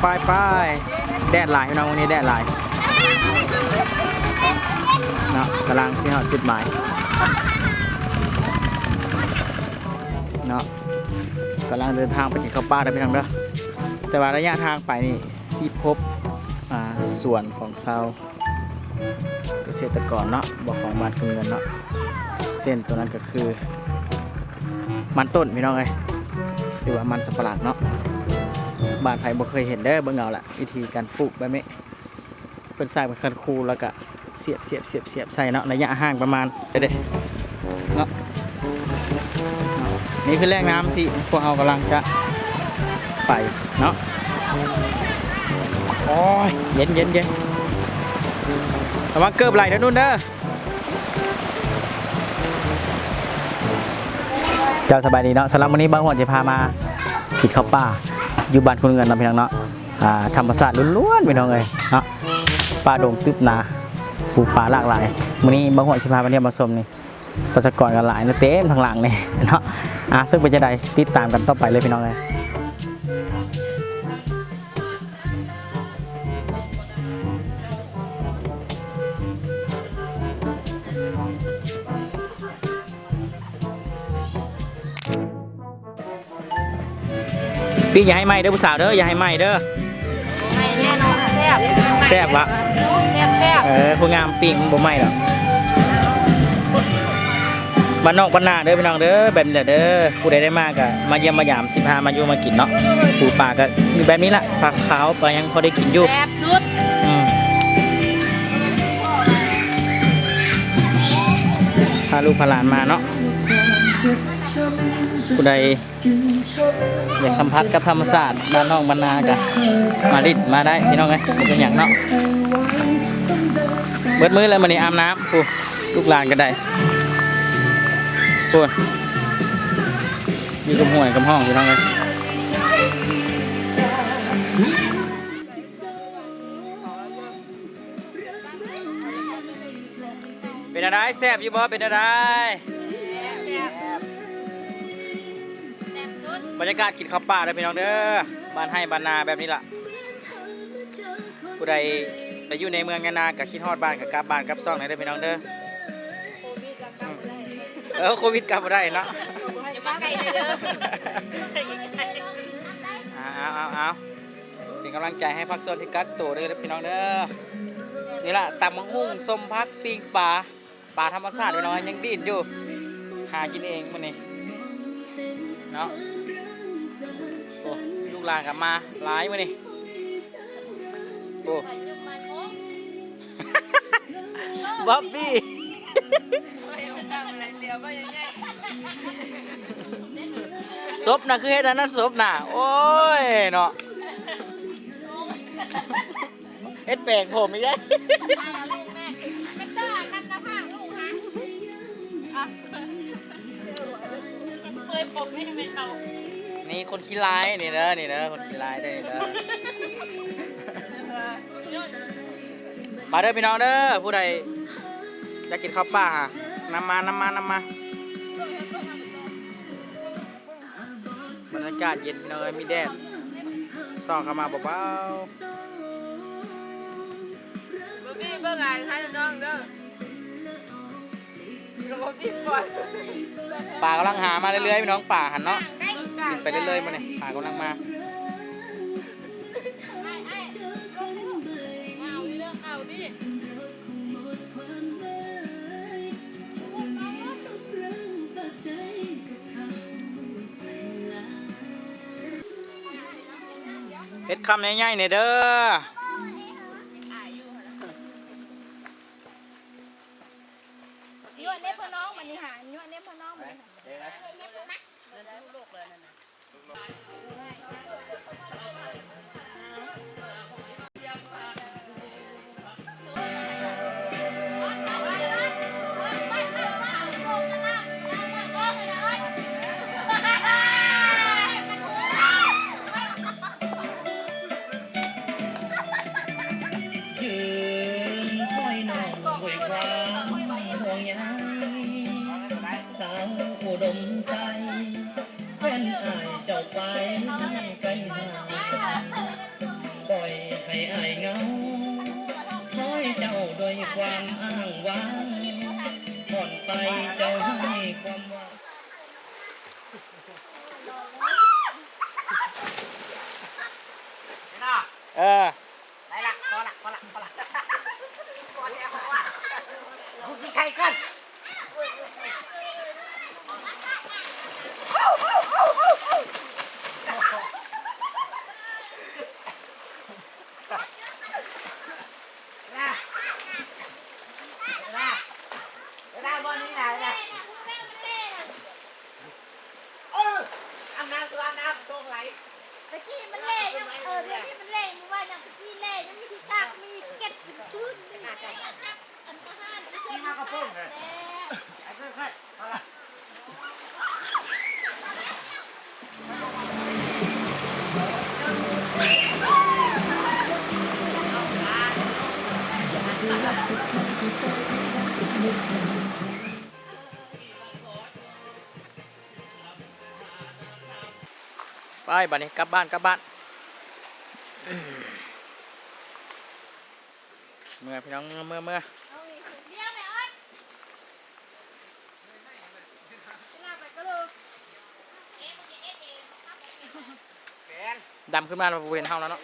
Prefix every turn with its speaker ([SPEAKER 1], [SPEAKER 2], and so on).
[SPEAKER 1] ไปไปไปแดดหลายพี่น้องวันนี้แดดหลายเนาะกำลังสิฮอดจุดหมายเนาะกำลังเดินทางไปกินข้าวปลาได้พี่น้องเด้อแต่ว่าระยะทางไปนี่สิพบอ่าส่วนของชาวเกษตรกรเนาะบ่ของบ้านคือเงินเนาะเส้นตัวนั้นก็คือ มันต้นพี่น้องเอ้ยหรือว่ามันสับปะหลังเนาะ บ้านไผ่บ่เคยเห็นเด้อเบิ่งเอาละวิธีการปลูกแบบนี้เพิ่นสร้างเป็นคันคูแล้วก็เสียบเสียบเสียบเสียบใส่เนาะระยะห่างประมาณเด้เนาะนี่คือแหล่งน้ำที่พวกเรากำลังจะไปเนาะโอ้ยเย็นเย็นเย็นระวังเกิบไหลเด้อนู่นเด้อเจ้าสบายดีเนาะสำหรับวันนี้บางวันจะพามากินข้าวป่า อยู่บ้านคุณเงินเนาพี่น้องเนาะอ่าธรรมศาสตร์ล้วนๆพี่น้องเลยเนาะป่าดงตึบนาปลูกป่าหลากหลายมื้อนี้บางหัวสิพาไปเที่ยวมาชมนี่ประชากรกันหลายนะเต็มทางหลังนี่เนาะอ่าซึ่งเป็นจะได้ติดตามกันต่อไปเลยพี่น้องเลย พี่อย่าให้ไหมเด้อผู้สาวเด้ออย่าให้ไหมเด้อ
[SPEAKER 2] ไม่แน่นอนแซ่บ
[SPEAKER 1] แซ่บวะ
[SPEAKER 2] แซ่บแซ่บ
[SPEAKER 1] เออผู้งามปิ้งมันบ่ไหมหรอกบ้านนอกบ้านนาเด้อพี่น้องเด้อแบบนี้แหละเด้อผู้ใดได้มากอะมาเยี่ยมมาหยามสิพามาอยู่มากินเนาะปูปลาก็มีแบบนี้ละปลาขาวปลายังพอได้กินอยู่
[SPEAKER 2] แซ่บสุด
[SPEAKER 1] อืมพาลูกพาหลานมาเนาะ ผู้ใดอยากสัมผัสกับธรรมศาสตร์บ้านนอกบ้านากะมาดิดมาได้พี่น้องไงเป็นอย่างเนาะเบิดมือแล้วมันนี่อาบน้ำปูลูกหลานก็ได้ปูมีกำห่วยกำห้องพี่น้องไงเป็นอะไรแซ่บยู่บ่เป็นอะไร
[SPEAKER 2] บ
[SPEAKER 1] รรยากาศกินข้าวป่าเด้อพี่น้องเด้อบ้านให้บ้านนาแบบนี้ล่ะผู้ใดไปอยู่ในเมืองยานนากับคิดฮอดบ้านกับกลับบ้านกลับซ่องไหนเด้อพี่น้องเด้อ
[SPEAKER 2] โควิดกับกับได้
[SPEAKER 1] เออโควิดกลับมาได้เนาะ
[SPEAKER 2] อย่ามาใกล้เลยเด้อ
[SPEAKER 1] เอาเอาเอาเอาเป็นกำลังใจให้พักโซนที่กักตัวเด้อพี่น้องเด้อนี่ล่ะตำมังหุ่งส้มพักปิ้งปลาปลาธรรมชาติพี่น้องยังดิ้นอยู่หากินเองมื้อนี้เนาะโอ้ลูกหลานกลับมาหลายมื้อนี้โอ้บ๊อบบี้ซบนะคือเฮ็ดอันนั้นซบน่ะ โอ้ยเนาะเฮ็ดแปลงผมอีกได้ว
[SPEAKER 2] เป็นต้ากันนะพ่าลูกนะเคยผมไม่ทำไมเขา
[SPEAKER 1] นี่คนขี้ร้ายนี่เด้อนี่เด้อคนขี้ร้ายเด้อนี่เด้อมาเด้อพี่น้องเด้อผู้ใดอยากกินข้าวป่านำมานำมานำมาบรรยากาศเย็นพี่น้องเอ้ยมีแดดส่องเข้ามาเบา
[SPEAKER 2] บ่มีเบิ่งอ่านให้น้องเด้อบ่มีปล่อย
[SPEAKER 1] ๆป่ากำลังหามาเรื่อยๆพี่น้องป่าหันเนาะ กินไปเรื่อยๆมาเนี่ยหากำลังมา
[SPEAKER 2] เอาดิเรื่องเอาดิ
[SPEAKER 1] เฮ็ดคำง่ายๆเนี่ยเด้อ
[SPEAKER 3] Thank you. แฟนอายเจ้าปไกลห่าง
[SPEAKER 1] ให้อายเงาคอยเจ้าด้วยความอ้างว้างผ่อนไปเจ้าให้ความหวัง
[SPEAKER 4] เออ
[SPEAKER 5] ได้ละพอละพอละพอละกูกินไข่กันนะนะ นะบอลนี่นะนะเอออาบน้ำสวาน้ำทรงไหล
[SPEAKER 3] ตะกี้มันเล่ยังเออเดี๋ยวนี้มันเล่มึงว่ายังตะกี้เล่ยังมีที่ตากมีเก็ดขึ้นนี่อันก็ห้านไม่ใช่
[SPEAKER 5] นี่มากระปุ้งเลย
[SPEAKER 3] แล้ว
[SPEAKER 5] ไอ้ค่อยๆพอละ
[SPEAKER 4] ไปบัดนี้กลับบ้านกลับบ้านเมื่อพี่น้องเมื่อเมื่อ
[SPEAKER 3] เอาอีกเดียวแม่ออดเวลาไปก็เลย
[SPEAKER 4] ดำขึ้นมาเราเห็นเฮาแล้วเนาะ